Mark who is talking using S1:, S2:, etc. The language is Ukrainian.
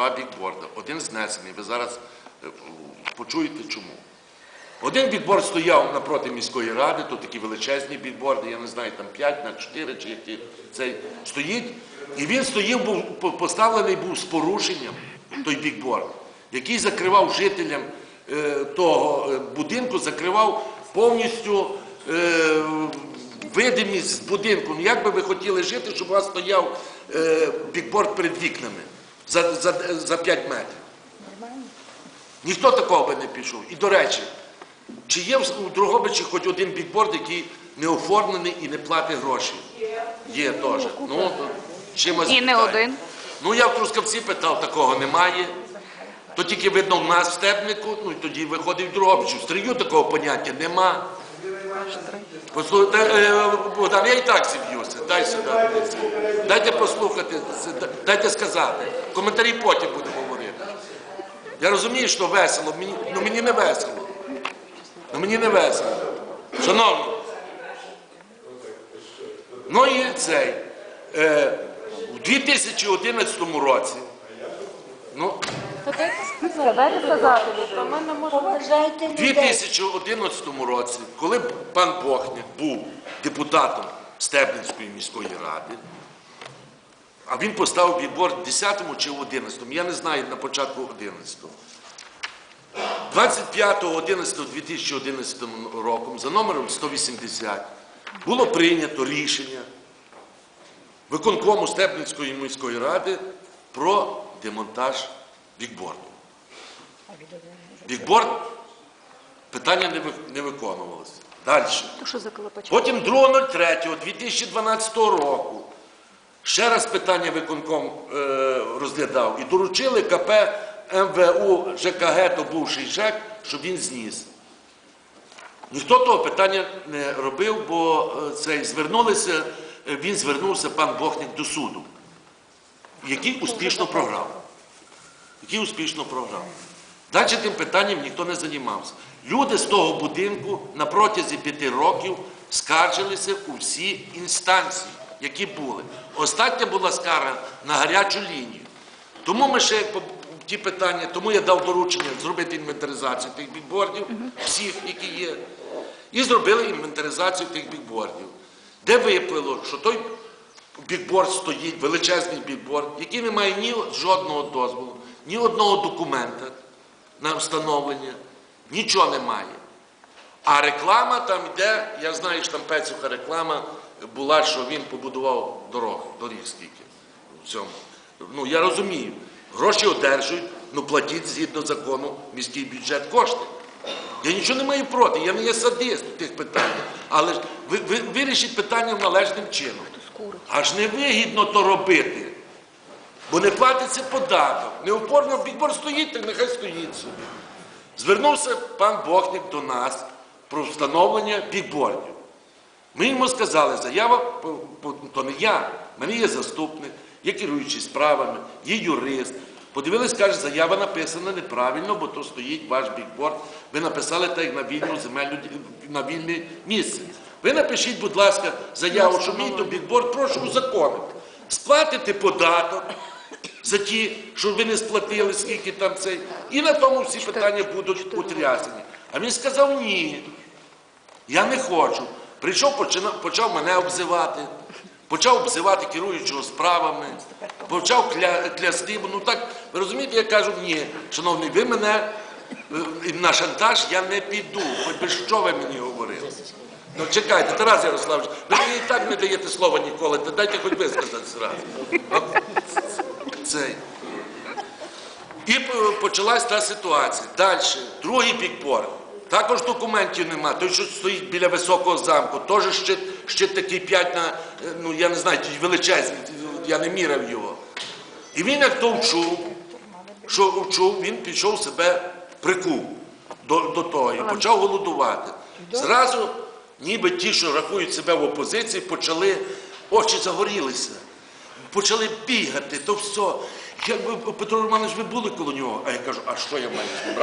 S1: два бікборди. Один знесений. Ви зараз е, почуєте чому. Один бікборд стояв напроти міської ради, тут такі величезні бікборди, я не знаю, там 5 на 4 чи які цей стоїть. І він стоїв, був поставлений був з порушенням, той бікборд, який закривав жителям е, того е, будинку, закривав повністю е, видимість з будинку. Ну, Як би ви хотіли жити, щоб у вас стояв е, бікборд перед вікнами за, за, за 5 метрів? Ніхто такого би не пішов. І до речі, чи є у Дрогобичі хоч один бікборд, який не оформлений і не платить гроші? Є теж. Ну, чимось
S2: І не
S1: питає.
S2: один.
S1: Ну я в Трускавці питав, такого немає. То тільки видно в нас в Степнику, ну і тоді виходить в Дрогобичу. В Стрию такого поняття нема. Послухайте, е, Богдан, я і так зіб'юся. Дай сюди. Дайте послухати, дайте сказати. Коментарі потім будемо говорити. Я розумію, що весело, мені, ну мені не весело. Ну мені не весело. Шановні. Ну і цей. Е, у 2011 році. Ну,
S2: Дайте сказати.
S3: Поважайте
S1: У
S3: людей.
S1: 2011 році, коли пан Бохняк був депутатом Стебницької міської ради, а він поставив бікборд 10-му чи 11-му, я не знаю на початку 11-го. 25.11.2011 роком за номером 180 було прийнято рішення виконкому Стебницької міської ради про демонтаж бікборду. Бікборд питання не, ви- не виконувалося. Далі. Потім 2.03.2012 року ще раз питання виконком е, розглядав і доручили КП МВУ ЖКГ, то бувший ЖЕК, щоб він зніс. Ніхто того питання не робив, бо е, цей звернулися, е, він звернувся, пан Бохняк, до суду, який успішно програв. Який успішно програв. Далі тим питанням ніхто не займався. Люди з того будинку на протязі п'яти років скаржилися у всі інстанції, які були. Остання була скарга на гарячу лінію. Тому ми ще ті питання, тому я дав доручення зробити інвентаризацію тих бікбордів, всіх, які є, і зробили інвентаризацію тих бікбордів, де виплило, що той бікборд стоїть, величезний бікборд, який не має ні жодного дозволу, ні одного документа на встановлення, нічого немає. А реклама там йде, я знаю, що там Пецюха реклама була, що він побудував дорогу, доріг скільки в цьому. Ну я розумію, гроші одержують, ну платіть згідно закону міський бюджет кошти. Я нічого не маю проти, я не є садист у тих питаннях. Але ви, ви вирішіть питання належним чином. Аж не вигідно то робити. Бо не платиться податок. Не оформив бікборд стоїть, так нехай стоїть собі. Звернувся пан Бохняк до нас про встановлення бікбордів. Ми йому сказали, заява, то не я, в мене є заступник, є керуючий справами, є юрист. Подивились, каже, заява написана неправильно, бо то стоїть ваш бікборд. Ви написали так як на вільну земельну на вільне місце. Ви напишіть, будь ласка, заяву, що мій то бікборд, прошу узаконити. Сплатите податок за ті, що ви не сплатили, скільки там цей. І на тому всі питання будуть утрясені. А він сказав ні. Я не хочу. Прийшов, починав, почав мене обзивати, почав обзивати керуючого справами, почав кля, клясти. Ну так, ви розумієте, я кажу, ні, шановний, ви мене е, на шантаж я не піду, хоч би що ви мені говорили. Ну чекайте, Тарас Ярославович, ви мені і так не даєте слова ніколи, то дайте хоч ви сказати зразу. От Цей. І по- почалась та ситуація. Далі, другий бікборд. Також документів нема. Той, що стоїть біля високого замку, теж щит, щит такий 5 на, ну я не знаю, величезний, я не міряв його. І він як то вчув, що вчув, він пішов себе прикув до, до того і почав голодувати. Зразу, ніби ті, що рахують себе в опозиції, почали, очі загорілися почали бігати, то все. Якби Петро Романович, ви були коло нього, а я кажу, а що я маю з ним